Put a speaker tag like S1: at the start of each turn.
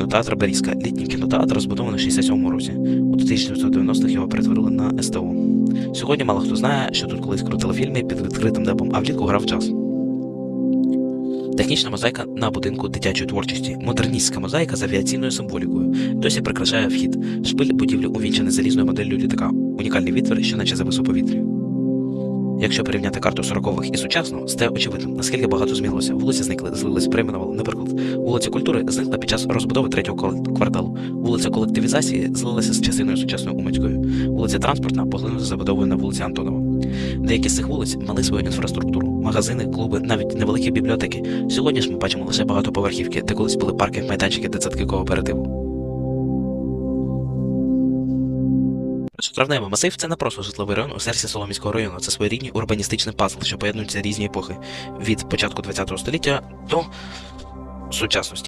S1: кінотеатр Берізка. Літній кінотеатр розбудований в 67 році. У 1990-х його перетворили на СТО. Сьогодні мало хто знає, що тут колись крутили фільми під відкритим небом, а влітку грав джаз. Технічна мозаїка на будинку дитячої творчості, модерністська мозаїка з авіаційною символікою, досі прикрашає вхід. Шпиль будівлі увінчений залізною моделлю літака. Унікальний відтвір, що наче завис у повітрі. Якщо порівняти карту 40-х і сучасну, стає очевидним, наскільки багато змінилося. Вулиці зникли, злились, перейменували. Наприклад, вулиця культури зникла під час розбудови третього квар- кварталу. Вулиця колективізації злилася з частиною сучасною Уманською. Вулиця транспортна поглинула забудовою на вулиці Антонова. Деякі з цих вулиць мали свою інфраструктуру, магазини, клуби, навіть невеликі бібліотеки. Сьогодні ж ми бачимо лише багатоповерхівки, де колись були парки, майданчики, дитсадки кооперативу. Травневий масив це не просто житловий район у серці Соломіського району. Це своєрідний урбаністичний пазл, що поєднується різні епохи від початку ХХ століття до сучасності.